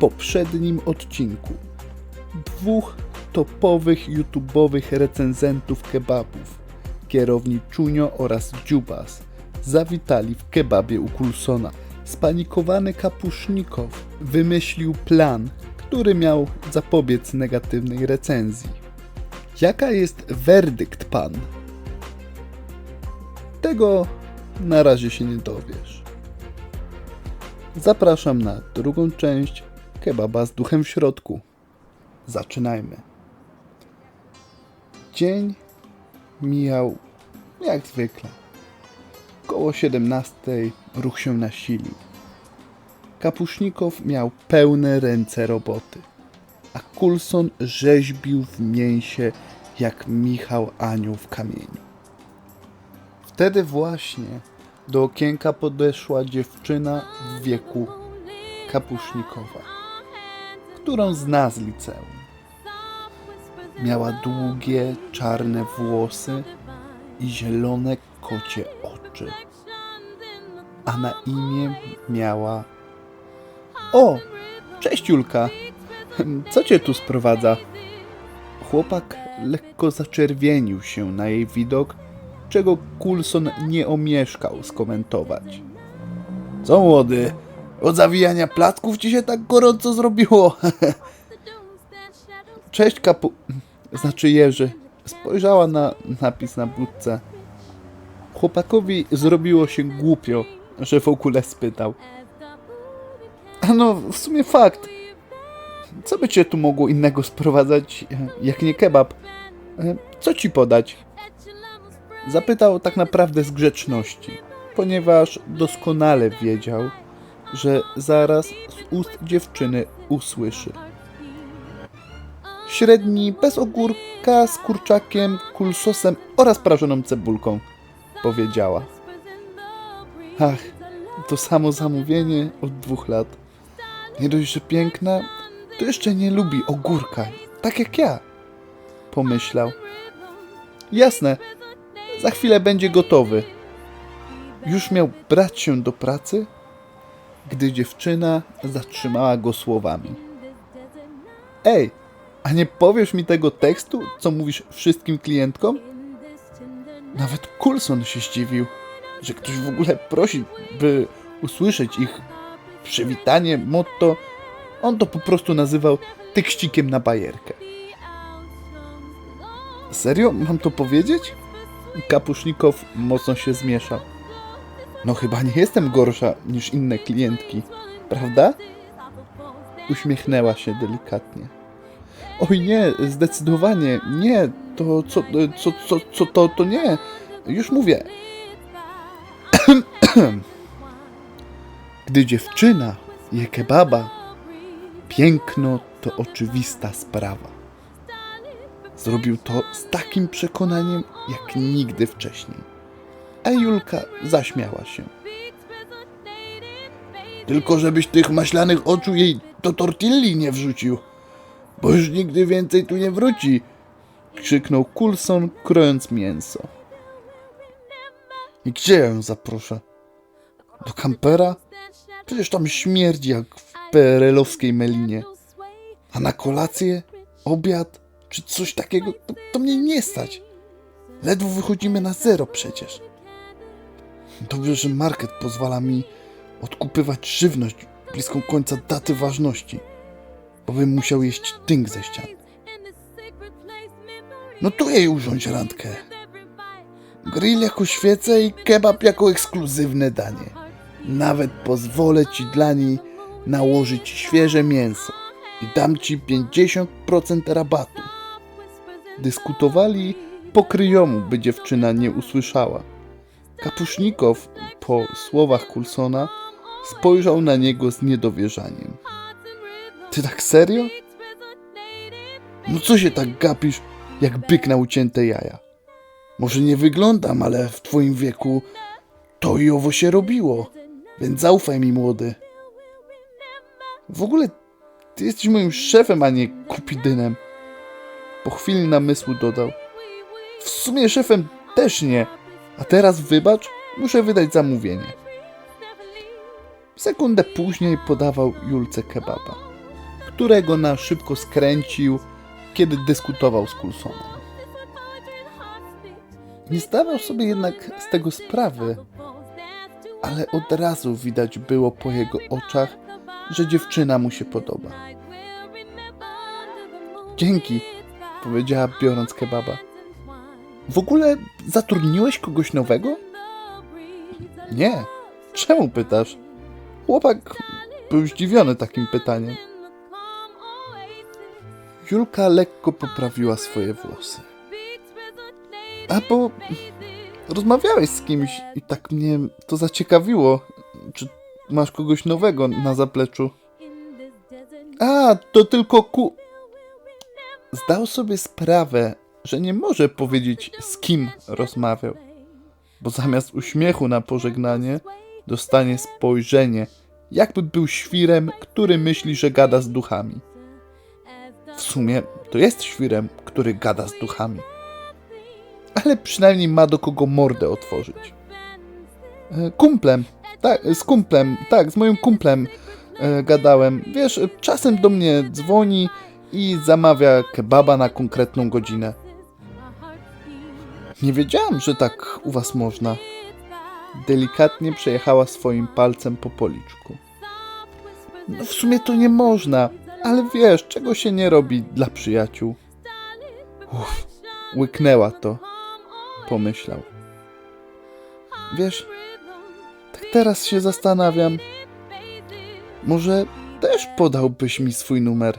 poprzednim odcinku dwóch topowych YouTube'owych recenzentów kebabów, kierownik Czunio oraz Dziubas, zawitali w kebabie u Coulsona. Spanikowany kapusznikow wymyślił plan, który miał zapobiec negatywnej recenzji. Jaka jest werdykt pan? Tego na razie się nie dowiesz. Zapraszam na drugą część kebaba z duchem w środku. Zaczynajmy. Dzień mijał jak zwykle. Koło 17 ruch się nasilił. Kapusznikow miał pełne ręce roboty, a Coulson rzeźbił w mięsie jak Michał Anioł w kamieniu. Wtedy właśnie do okienka podeszła dziewczyna w wieku kapusznikowa, którą zna z liceum. Miała długie, czarne włosy i zielone kocie oczy, a na imię miała... O, cześć Julka, co cię tu sprowadza? Chłopak lekko zaczerwienił się na jej widok, czego Coulson nie omieszkał skomentować. Co młody, od zawijania placków ci się tak gorąco zrobiło? Cześć kapu... Znaczy Jerzy. Spojrzała na napis na budce. Chłopakowi zrobiło się głupio, że w ogóle spytał. No, w sumie fakt. Co by cię tu mogło innego sprowadzać, jak nie kebab? Co ci podać? Zapytał tak naprawdę z grzeczności, ponieważ doskonale wiedział, że zaraz z ust dziewczyny usłyszy. Średni bez ogórka z kurczakiem, kulsosem oraz prażoną cebulką, powiedziała. Ach, to samo zamówienie od dwóch lat. Nie dość, że piękna, to jeszcze nie lubi ogórka, tak jak ja, pomyślał. Jasne, za chwilę będzie gotowy. Już miał brać się do pracy, gdy dziewczyna zatrzymała go słowami. Ej, a nie powiesz mi tego tekstu, co mówisz wszystkim klientkom? Nawet Coulson się zdziwił, że ktoś w ogóle prosi, by usłyszeć ich przywitanie, motto. On to po prostu nazywał tekścikiem na bajerkę. Serio? Mam to powiedzieć? Kapusznikow mocno się zmieszał. No chyba nie jestem gorsza niż inne klientki, prawda? Uśmiechnęła się delikatnie. Oj nie, zdecydowanie nie, to co, co, co, co to, to nie. Już mówię. Gdy dziewczyna je kebaba, piękno to oczywista sprawa. Zrobił to z takim przekonaniem, jak nigdy wcześniej. A Julka zaśmiała się. Tylko żebyś tych maślanych oczu jej do tortilli nie wrzucił, bo już nigdy więcej tu nie wróci, krzyknął Coulson, krojąc mięso. I gdzie ją zaproszę? Do kampera? Przecież tam śmierdzi jak w PRL-owskiej melinie. A na kolację, obiad czy coś takiego, to, to mnie nie stać. Ledwo wychodzimy na zero przecież. Dobrze, że market pozwala mi odkupywać żywność bliską końca daty ważności, bo bym musiał jeść tynk ze ścian. No tu jej urządź randkę. Grill jako świece i kebab jako ekskluzywne danie. Nawet pozwolę ci dla niej nałożyć świeże mięso i dam ci 50% rabatu. Dyskutowali po kryjomu, by dziewczyna nie usłyszała. Kapusznikow, po słowach Coulsona, spojrzał na niego z niedowierzaniem. Ty tak serio? No co się tak gapisz, jak byk na ucięte jaja? Może nie wyglądam, ale w twoim wieku to i owo się robiło, więc zaufaj mi, młody. W ogóle ty jesteś moim szefem, a nie kupidynem. Po chwili namysłu dodał. W sumie szefem też nie, a teraz wybacz, muszę wydać zamówienie. Sekundę później podawał Julce kebaba. którego na szybko skręcił, kiedy dyskutował z Coulsonem. Nie zdawał sobie jednak z tego sprawy, ale od razu widać było po jego oczach, że dziewczyna mu się podoba. Dzięki, powiedziała biorąc kebaba. W ogóle zatrudniłeś kogoś nowego? Nie. Czemu pytasz? Chłopak był zdziwiony takim pytaniem. Julka lekko poprawiła swoje włosy. A bo rozmawiałeś z kimś i tak mnie to zaciekawiło. Czy masz kogoś nowego na zapleczu? A, to tylko ku... Zdał sobie sprawę, że nie może powiedzieć z kim rozmawiał, bo zamiast uśmiechu na pożegnanie dostanie spojrzenie, jakby był świrem, który myśli, że gada z duchami. W sumie to jest świrem, który gada z duchami. Ale przynajmniej ma do kogo mordę otworzyć. E, Kumplem, tak, z kumplem, tak, z moim kumplem e, gadałem. Wiesz, czasem do mnie dzwoni i zamawia kebaba na konkretną godzinę. Nie wiedziałam, że tak u was można. Delikatnie przejechała swoim palcem po policzku. No w sumie to nie można, ale wiesz, czego się nie robi dla przyjaciół. Uff, łyknęła to, pomyślał. Wiesz, tak teraz się zastanawiam, może też podałbyś mi swój numer.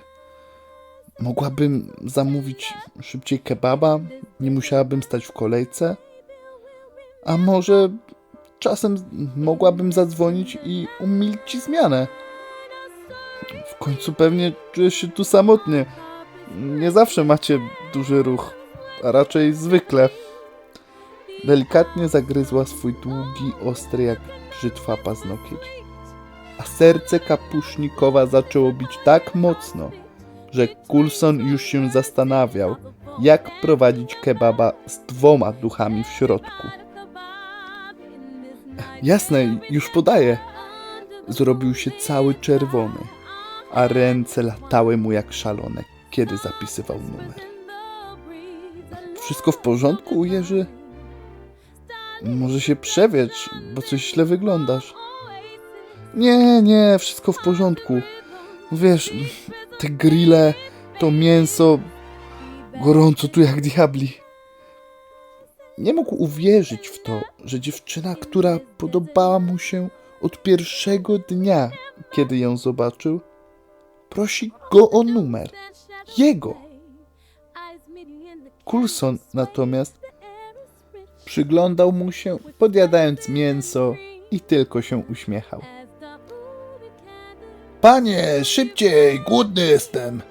Mogłabym zamówić szybciej kebaba, nie musiałabym stać w kolejce. A może czasem mogłabym zadzwonić i umilić ci zmianę. W końcu pewnie czujesz się tu samotnie. Nie zawsze macie duży ruch, a raczej zwykle. Delikatnie zagryzła swój długi, ostry jak brzytwa paznokieć. A serce kapusznikowa zaczęło bić tak mocno, że Coulson już się zastanawiał, jak prowadzić kebaba z dwoma duchami w środku. Jasne, już podaję. Zrobił się cały czerwony, a ręce latały mu jak szalone, kiedy zapisywał numer. Wszystko w porządku, Jerzy? Może się przewiecz, bo coś źle wyglądasz. Nie, nie, wszystko w porządku. Wiesz, te grille, to mięso, gorąco tu jak diabli. Nie mógł uwierzyć w to, że dziewczyna, która podobała mu się od pierwszego dnia, kiedy ją zobaczył, prosi go o numer. Jego. Coulson natomiast przyglądał mu się, podjadając mięso i tylko się uśmiechał. Panie, szybciej, głodny jestem,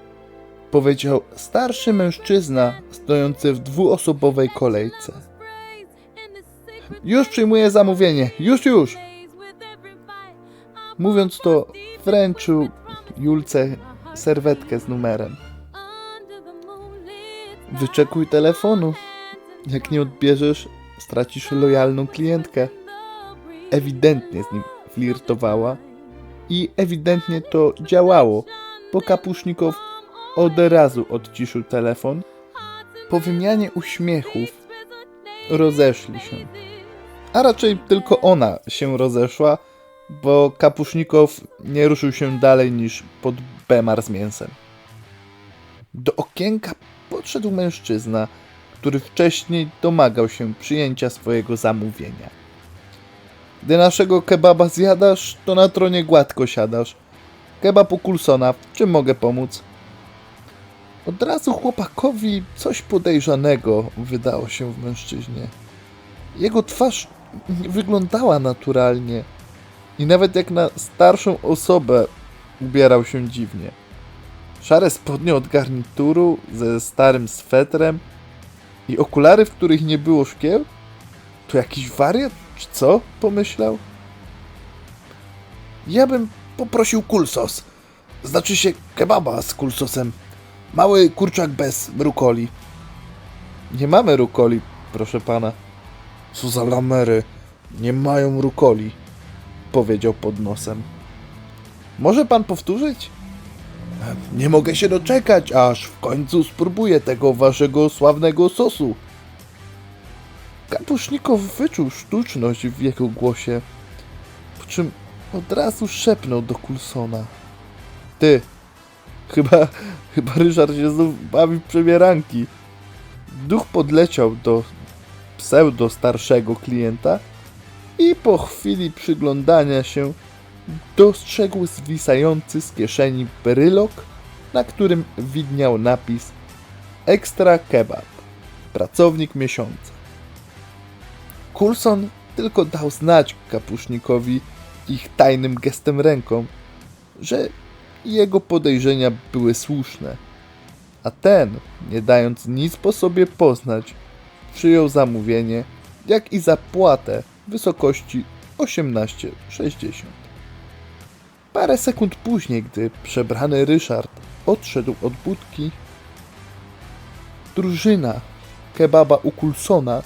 powiedział starszy mężczyzna stojący w dwuosobowej kolejce. Już przyjmuję zamówienie, już, już. Mówiąc to, wręczył Julce serwetkę z numerem. Wyczekuj telefonu. Jak nie odbierzesz, stracisz lojalną klientkę. Ewidentnie z nim flirtowała i ewidentnie to działało, bo Kapusznikow od razu odciszył telefon. Po wymianie uśmiechów rozeszli się. A raczej tylko ona się rozeszła, bo Kapusznikow nie ruszył się dalej niż pod bemar z mięsem. Do okienka podszedł mężczyzna, który wcześniej domagał się przyjęcia swojego zamówienia. Gdy naszego kebaba zjadasz, to na tronie gładko siadasz. Kebab u Coulsona, czym mogę pomóc? Od razu chłopakowi coś podejrzanego wydało się w mężczyźnie. Jego twarz nie wyglądała naturalnie i nawet jak na starszą osobę ubierał się dziwnie. Szare spodnie od garnituru ze starym swetrem i okulary, w których nie było szkieł? To jakiś wariat, co? Pomyślał. Ja bym poprosił kulsos. Znaczy się kebaba z kulsosem. Mały kurczak bez rukoli. Nie mamy rukoli, proszę pana. Co za lamery. Nie mają rukoli, powiedział pod nosem. Może pan powtórzyć? Nie mogę się doczekać, aż w końcu spróbuję tego waszego sławnego sosu. Kapusznikow wyczuł sztuczność w jego głosie, po czym od razu szepnął do Coulsona. Ty, chyba, chyba Ryszard się znów bawi przebieranki. Duch podleciał do pseudo starszego klienta i po chwili przyglądania się dostrzegł zwisający z kieszeni brylok, na którym widniał napis Ekstra Kebab, pracownik miesiąca. Coulson tylko dał znać kapusznikowi ich tajnym gestem ręką, że jego podejrzenia były słuszne, a ten, nie dając nic po sobie poznać, przyjął zamówienie, jak i zapłatę w wysokości 18,60. Parę sekund później, gdy przebrany Ryszard odszedł od budki, drużyna kebaba u Coulsona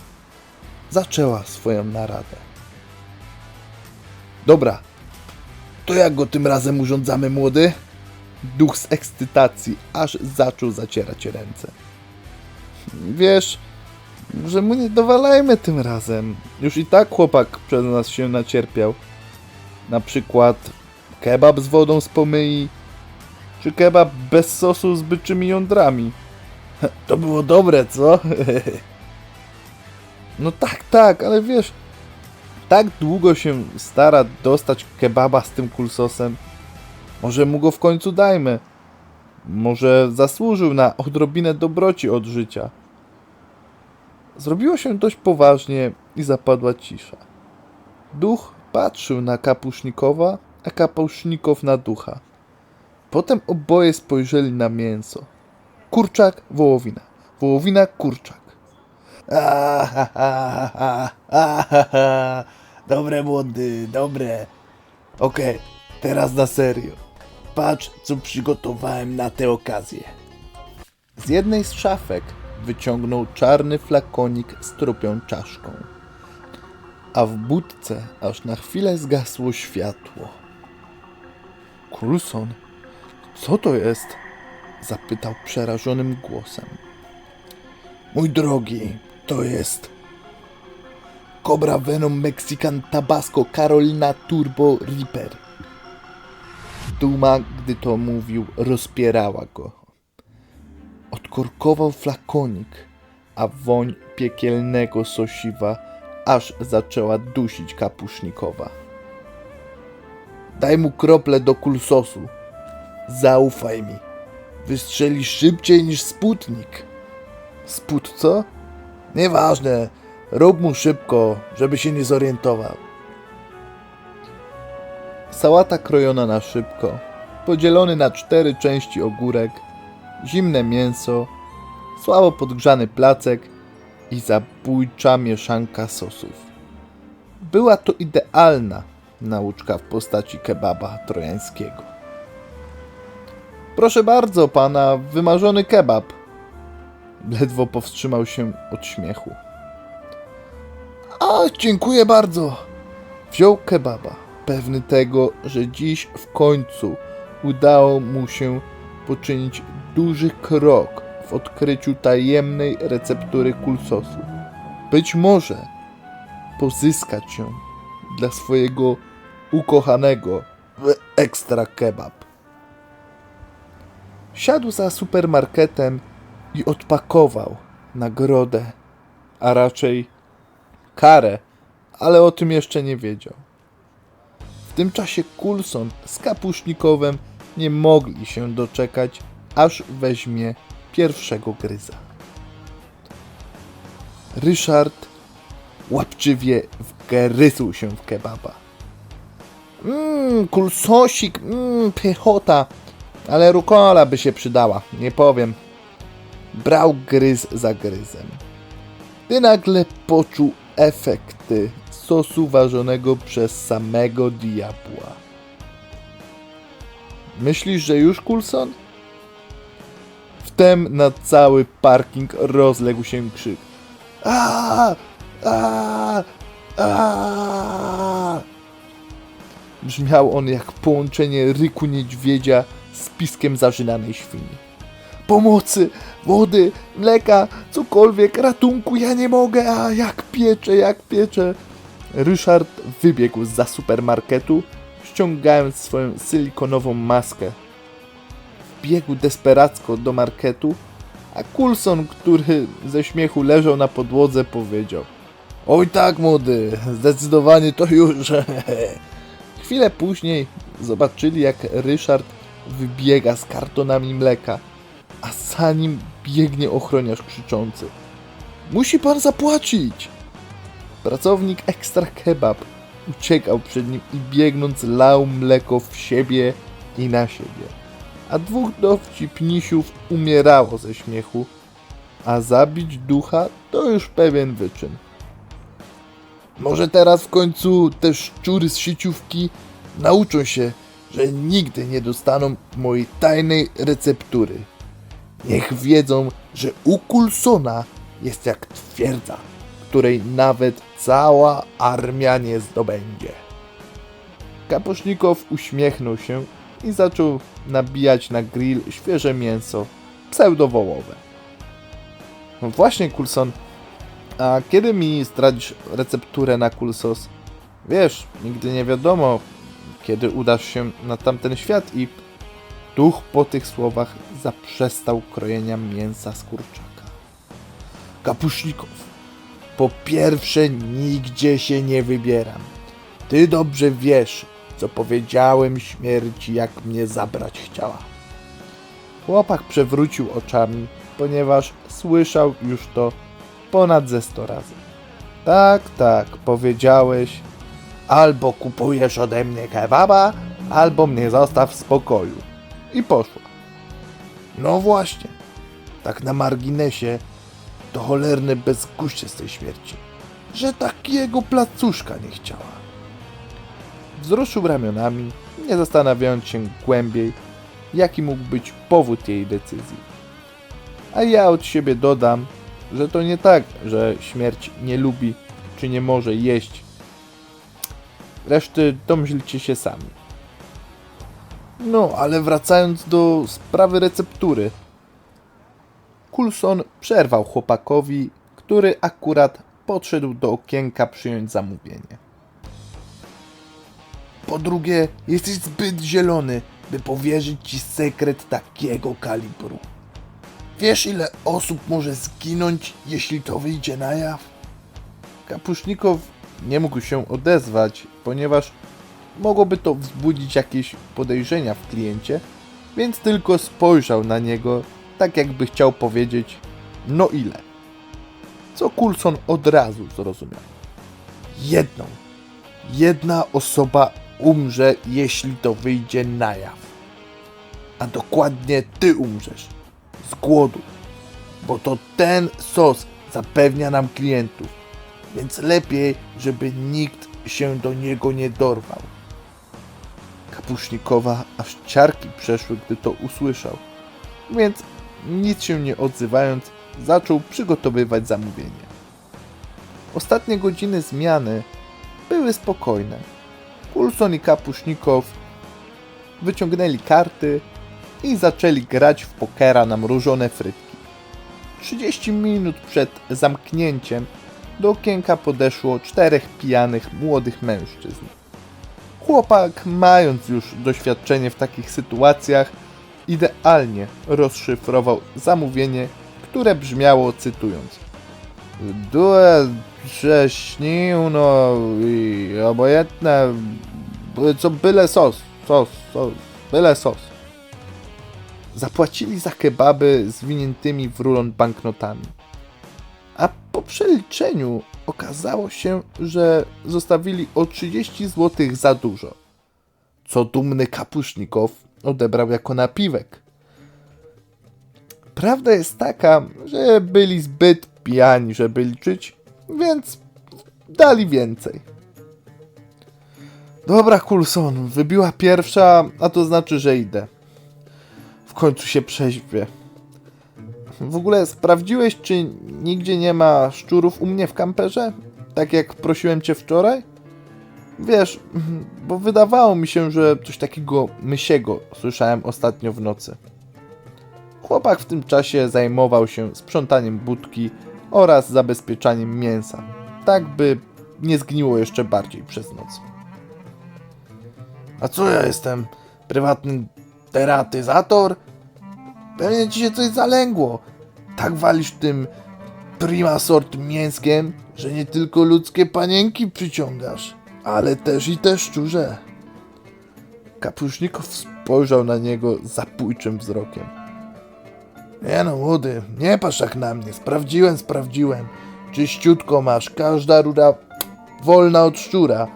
zaczęła swoją naradę. Dobra, to jak go tym razem urządzamy, młody? Duch z ekscytacji aż zaczął zacierać ręce. Wiesz, że mu nie dowalajmy tym razem. Już i tak chłopak przez nas się nacierpiał. Na przykład kebab z wodą z pomyi, czy kebab bez sosu z byczymi jądrami. To było dobre, co? No tak, tak, ale wiesz, tak długo się stara dostać kebaba z tym kulsosem. Może mu go w końcu dajmy. Może zasłużył na odrobinę dobroci od życia. Zrobiło się dość poważnie i zapadła cisza. Duch patrzył na kapusznikowa, a kapusznikow na ducha. Potem oboje spojrzeli na mięso. Kurczak, wołowina. Wołowina, kurczak. Dobre młody, dobre. Okej, teraz na serio. Patrz, co przygotowałem na tę okazję. Z jednej z szafek wyciągnął czarny flakonik z trupią czaszką. A w budce aż na chwilę zgasło światło. Coulson, co to jest? Zapytał przerażonym głosem. Mój drogi, to jest Cobra Venom Mexican Tabasco Carolina Turbo Reaper. Duma, gdy to mówił, rozpierała go. Odkorkował flakonik, a woń piekielnego sosiwa aż zaczęła dusić kapusznikowa. Daj mu krople do kulsosu. Zaufaj mi. Wystrzeli szybciej niż Sputnik. Spód co? Nieważne, rób mu szybko, żeby się nie zorientował. Sałata krojona na szybko, podzielony na cztery części ogórek, zimne mięso, słabo podgrzany placek i zabójcza mieszanka sosów. Była to idealna nauczka w postaci kebaba trojańskiego. Proszę bardzo, pana wymarzony kebab. Ledwo powstrzymał się od śmiechu. A, dziękuję bardzo. Wziął kebaba, pewny tego, że dziś w końcu udało mu się poczynić duży krok w odkryciu tajemnej receptury kulsosu. Być może pozyskać ją dla swojego ukochanego ekstra kebab. Siadł za supermarketem i odpakował nagrodę, a raczej karę, ale o tym jeszcze nie wiedział. W tym czasie Coulson z Kapusznikowem nie mogli się doczekać, aż weźmie pierwszego gryza. Ryszard łapczywie wgryzł się w kebaba. Mmm, kulsosik, mmm, pychota, ale rukola by się przydała, nie powiem. Brał gryz za gryzem. Gdy nagle poczuł efekty sosu ważonego przez samego diabła. Myślisz, że już Coulson? Wtem na cały parking rozległ się krzyk. A! A! A! Brzmiał on jak połączenie ryku niedźwiedzia z piskiem zażynanej świni. Pomocy, wody, mleka, cokolwiek, ratunku, ja nie mogę, a jak piecze, jak piecze. Ryszard wybiegł za supermarketu, ściągając swoją silikonową maskę. Wbiegł desperacko do marketu, a Coulson, który ze śmiechu leżał na podłodze, powiedział Oj tak, młody, zdecydowanie to już. Chwilę później zobaczyli, jak Ryszard wybiega z kartonami mleka, a za nim biegnie ochroniarz krzyczący. Musi pan zapłacić! Pracownik Extra Kebab uciekał przed nim i biegnąc lał mleko w siebie i na siebie. A dwóch dowcipnisiów umierało ze śmiechu, a zabić ducha to już pewien wyczyn. Może teraz w końcu te szczury z sieciówki nauczą się, że nigdy nie dostaną mojej tajnej receptury. Niech wiedzą, że u Coulsona jest jak twierdza, której nawet cała armia nie zdobędzie. Kaposznikow uśmiechnął się i zaczął nabijać na grill świeże mięso, pseudowołowe. No właśnie, Coulson, a kiedy mi zdradzisz recepturę na kulsos? Wiesz, nigdy nie wiadomo, kiedy udasz się na tamten świat i duch po tych słowach zaprzestał krojenia mięsa z kurczaka. Kapuśnikow, po pierwsze nigdzie się nie wybieram. Ty dobrze wiesz, co powiedziałem śmierci, jak mnie zabrać chciała. Chłopak przewrócił oczami, ponieważ słyszał już to ponad ze sto razy. Tak, tak, powiedziałeś. Albo kupujesz ode mnie kebaba, albo mnie zostaw w spokoju. I poszła. No właśnie. Tak na marginesie to cholerny bezguście z tej śmierci, że takiego placuszka nie chciała. Wzruszył ramionami, nie zastanawiając się głębiej, jaki mógł być powód jej decyzji. A ja od siebie dodam, że to nie tak, że śmierć nie lubi czy nie może jeść. Reszty domyślcie się sami. No, ale wracając do sprawy receptury. Coulson przerwał chłopakowi, który akurat podszedł do okienka przyjąć zamówienie. Po drugie, jesteś zbyt zielony, by powierzyć ci sekret takiego kalibru. Wiesz, ile osób może zginąć, jeśli to wyjdzie na jaw? Kapuśnikow nie mógł się odezwać, ponieważ mogłoby to wzbudzić jakieś podejrzenia w kliencie, więc tylko spojrzał na niego, tak jakby chciał powiedzieć: No ile? Co Coulson od razu zrozumiał. Jedną. Jedna osoba umrze, jeśli to wyjdzie na jaw. A dokładnie ty umrzesz z głodu, bo to ten sos zapewnia nam klientów, więc lepiej, żeby nikt się do niego nie dorwał. Kapuśnikowa aż ciarki przeszły, gdy to usłyszał, więc nic się nie odzywając, zaczął przygotowywać zamówienie. Ostatnie godziny zmiany były spokojne. Coulson i Kapuśnikow wyciągnęli karty i zaczęli grać w pokera na mrożone frytki. 30 minut przed zamknięciem do okienka podeszło czterech pijanych młodych mężczyzn. Chłopak, mając już doświadczenie w takich sytuacjach, idealnie rozszyfrował zamówienie, które brzmiało cytując Duel prześnił, no i obojętne, co byle sos, sos, sos, byle sos. Zapłacili za kebaby zwiniętymi w rulon banknotami. Po przeliczeniu okazało się, że zostawili o 30 zł za dużo. Co dumny kapuśnikow odebrał jako napiwek. Prawda jest taka, że byli zbyt pijani, żeby liczyć, więc dali więcej. Dobra, Coulson, wybiła pierwsza, a to znaczy, że idę. W końcu się przeźwię. W ogóle sprawdziłeś, czy nigdzie nie ma szczurów u mnie w kamperze? Tak jak prosiłem cię wczoraj? Wiesz, bo wydawało mi się, że coś takiego mysiego słyszałem ostatnio w nocy. Chłopak w tym czasie zajmował się sprzątaniem budki oraz zabezpieczaniem mięsa, tak by nie zgniło jeszcze bardziej przez noc. A co ja jestem? Prywatny teratyzator? Pewnie ci się coś zalęgło. Tak walisz tym prima sort mięskiem, że nie tylko ludzkie panienki przyciągasz, ale też i te szczurze. Kapusznikow spojrzał na niego zapójczym wzrokiem. Nie no, młody, nie patrz tak na mnie. Sprawdziłem, sprawdziłem. Czyściutko masz, każda rura wolna od szczura.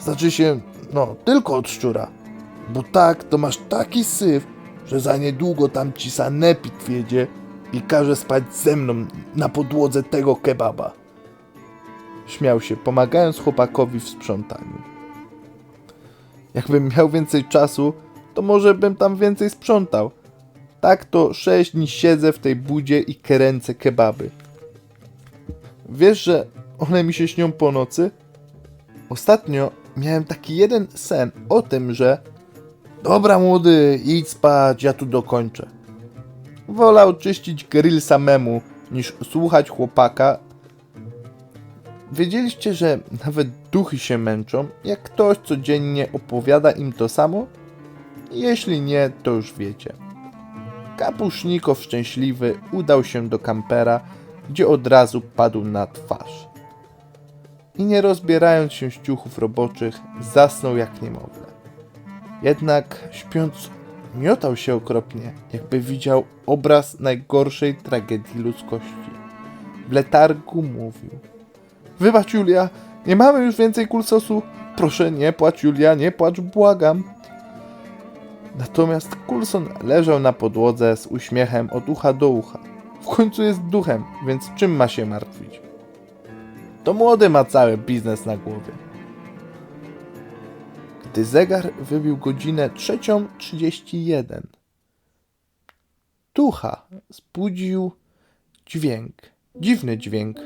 Znaczy się, no, tylko od szczura. Bo tak, to masz taki syf, że za niedługo tam ci sanepid wiedzie i każe spać ze mną na podłodze tego kebaba. Śmiał się, pomagając chłopakowi w sprzątaniu. Jakbym miał więcej czasu, to może bym tam więcej sprzątał. Tak to sześć dni siedzę w tej budzie i kręcę kebaby. Wiesz, że one mi się śnią po nocy? Ostatnio miałem taki jeden sen o tym, że Dobra, młody, idź spać, ja tu dokończę. wolał czyścić grill samemu, niż słuchać chłopaka. Wiedzieliście, że nawet duchy się męczą, jak ktoś codziennie opowiada im to samo? Jeśli nie, to już wiecie. Kapusznikow szczęśliwy udał się do kampera, gdzie od razu padł na twarz. I nie rozbierając się z ciuchów roboczych, zasnął jak niemowlę. Jednak śpiąc, miotał się okropnie, jakby widział obraz najgorszej tragedii ludzkości. W letargu mówił: Wybacz, Julia, nie mamy już więcej kulsosu. Proszę, nie płacz, Julia, nie płacz, błagam. Natomiast Coulson leżał na podłodze z uśmiechem od ucha do ucha. W końcu jest duchem, więc czym ma się martwić? To młody ma cały biznes na głowie. Gdy zegar wybił godzinę 3.31, ducha zbudził dźwięk, dziwny dźwięk,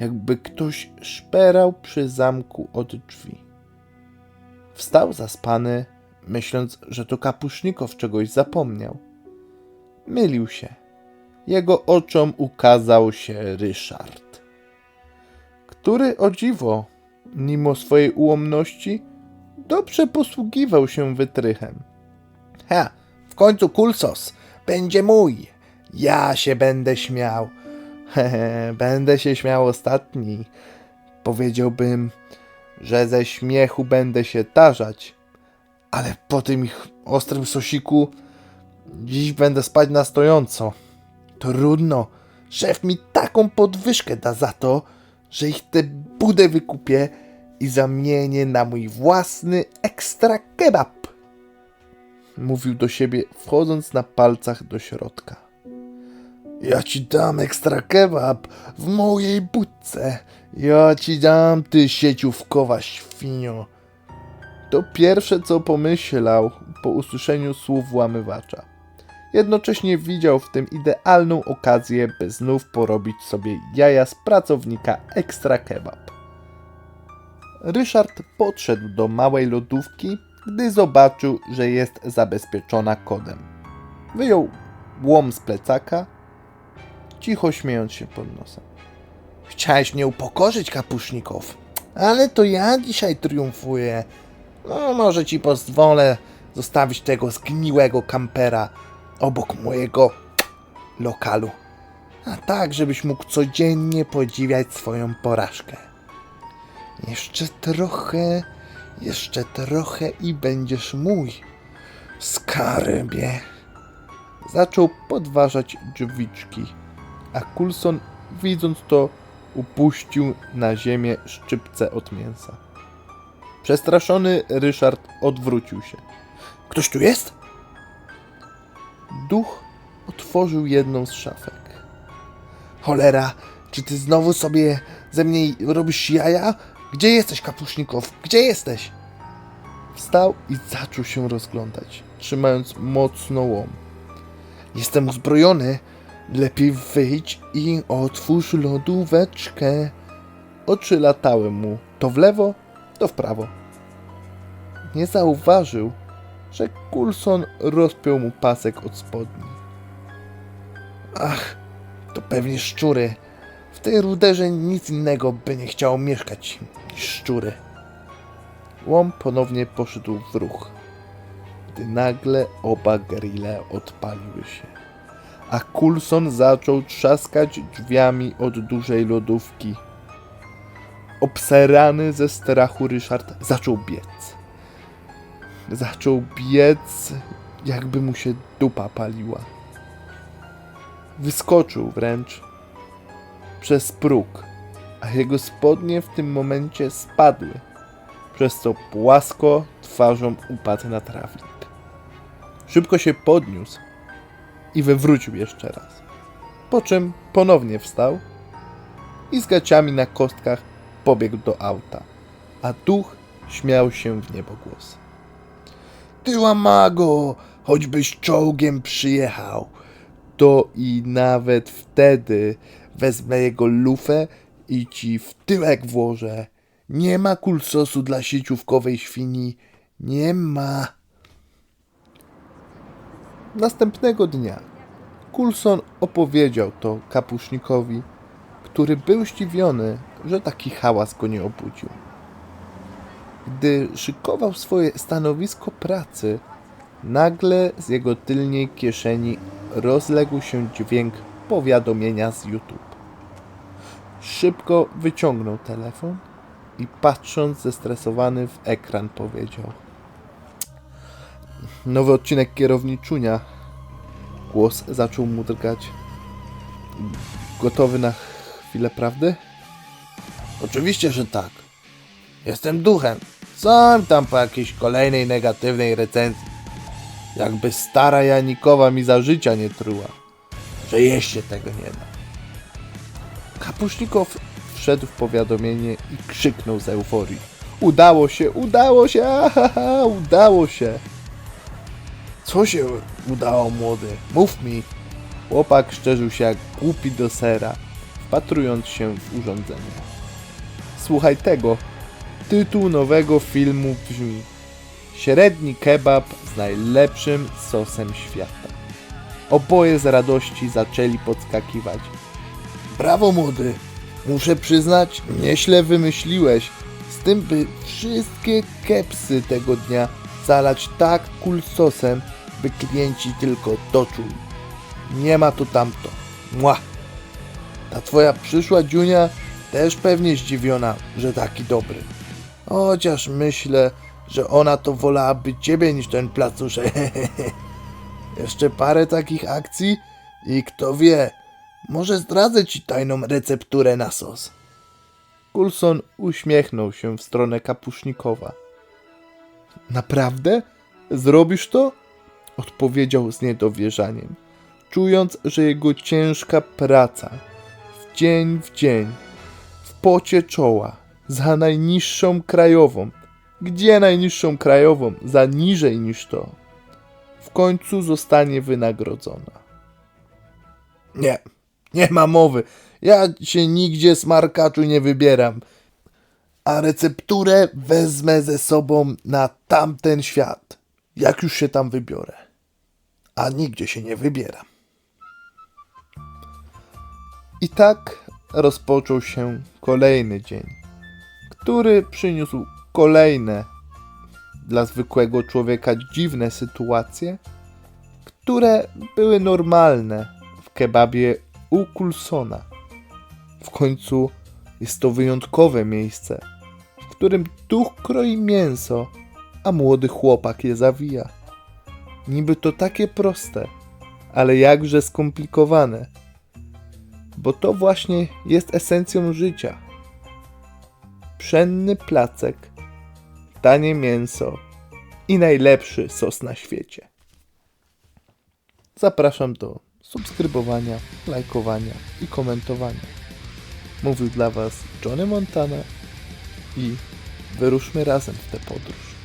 jakby ktoś szperał przy zamku od drzwi. Wstał zaspany, myśląc, że to kapusznikow czegoś zapomniał. Mylił się. Jego oczom ukazał się Ryszard, który o dziwo, mimo swojej ułomności, dobrze posługiwał się wytrychem. Ha, w końcu kulsos będzie mój. Ja się będę śmiał. Hehe, będę się śmiał ostatni. Powiedziałbym, że ze śmiechu będę się tarzać, ale po tym ich ostrym sosiku dziś będę spać na stojąco. Trudno. Szef mi taką podwyżkę da za to, że ich tę budę wykupię i zamienię na mój własny ekstra kebab. Mówił do siebie, wchodząc na palcach do środka. Ja ci dam ekstra kebab w mojej budce. Ja ci dam, ty sieciówkowa świnio. To pierwsze, co pomyślał po usłyszeniu słów włamywacza. Jednocześnie widział w tym idealną okazję, by znów porobić sobie jaja z pracownika Extra Kebab. Ryszard podszedł do małej lodówki, gdy zobaczył, że jest zabezpieczona kodem. Wyjął łom z plecaka, cicho śmiejąc się pod nosem. Chciałeś mnie upokorzyć, kapusznikow, ale to ja dzisiaj triumfuję. No, może ci pozwolę zostawić tego zgniłego kampera obok mojego lokalu. A tak, żebyś mógł codziennie podziwiać swoją porażkę. Jeszcze trochę, jeszcze trochę i będziesz mój. Skarbie. Zaczął podważać drzwiczki, a Coulson, widząc to, upuścił na ziemię szczypce od mięsa. Przestraszony Ryszard odwrócił się. Ktoś tu jest? Duch otworzył jedną z szafek. Cholera, czy ty znowu sobie ze mnie robisz jaja? Gdzie jesteś, kapusznikow? Gdzie jesteś? Wstał i zaczął się rozglądać, trzymając mocno łom. Jestem uzbrojony. Lepiej wyjdź i otwórz lodóweczkę. Oczy latały mu To w lewo, to w prawo. Nie zauważył, że Coulson rozpiął mu pasek od spodni. Ach, to pewnie szczury. Tej ruderze nic innego by nie chciało mieszkać niż szczury. Łom ponownie poszedł w ruch, gdy nagle oba grille odpaliły się, a Coulson zaczął trzaskać drzwiami od dużej lodówki. Obserany ze strachu Ryszard zaczął biec. Zaczął biec, jakby mu się dupa paliła. Wyskoczył wręcz przez próg, a jego spodnie w tym momencie spadły przez co płasko twarzą upadł na trawnik. Szybko się podniósł i wywrócił jeszcze raz. Po czym ponownie wstał i z gaciami na kostkach pobiegł do auta, a duch śmiał się w niebogłos. Ty łamago, choćbyś czołgiem przyjechał. To i nawet wtedy wezmę jego lufę i ci w tyłek włożę. Nie ma kulsosu dla sieciówkowej świni. Nie ma. Następnego dnia Coulson opowiedział to kapusznikowi, który był zdziwiony, że taki hałas go nie obudził. Gdy szykował swoje stanowisko pracy, nagle z jego tylnej kieszeni rozległ się dźwięk powiadomienia z YouTube. Szybko wyciągnął telefon i patrząc zestresowany w ekran powiedział Nowy odcinek kierowniczunia. Głos zaczął mu drgać. Gotowy na chwilę prawdy? Oczywiście, że tak. Jestem duchem. Sam tam po jakiejś kolejnej negatywnej recenzji. Jakby stara Janikowa mi za życia nie truła. Że się tego nie da. Kapuśnikow wszedł w powiadomienie i krzyknął z euforii. Udało się, udało się, ahaha, udało się. Co się udało, młody? Mów mi. Chłopak szczerzył się jak głupi do sera, wpatrując się w urządzenie. Słuchaj tego. Tytuł nowego filmu brzmi Średni kebab z najlepszym sosem świata. Oboje z radości zaczęli podskakiwać. Brawo, młody. Muszę przyznać, nieźle wymyśliłeś. Z tym, by wszystkie kepsy tego dnia zalać tak kul sosem, by klienci tylko doczuli. Nie ma tu tamto. Mła. Ta twoja przyszła dziunia też pewnie zdziwiona, że taki dobry. Chociaż myślę, że ona to wolałaby ciebie niż ten placuszek. Jeszcze parę takich akcji i kto wie, może zdradzę ci tajną recepturę na sos. Coulson uśmiechnął się w stronę kapusznikowa. Naprawdę? Zrobisz to? Odpowiedział z niedowierzaniem, czując, że jego ciężka praca w dzień w dzień, w pocie czoła, za najniższą krajową, gdzie najniższą krajową, za niżej niż to, w końcu zostanie wynagrodzona. Nie, nie ma mowy. Ja się nigdzie smarkaczu nie wybieram. A recepturę wezmę ze sobą na tamten świat, jak już się tam wybiorę. A nigdzie się nie wybieram. I tak rozpoczął się kolejny dzień, który przyniósł kolejne dla zwykłego człowieka dziwne sytuacje, które były normalne w kebabie u Coulsona. W końcu jest to wyjątkowe miejsce, w którym duch kroi mięso, a młody chłopak je zawija. Niby to takie proste, ale jakże skomplikowane bo to właśnie jest esencją życia. Pszenny placek, tanie mięso i najlepszy sos na świecie. Zapraszam do subskrybowania, lajkowania i komentowania. Mówił dla Was Johnny Montana i wyruszmy razem w tę podróż.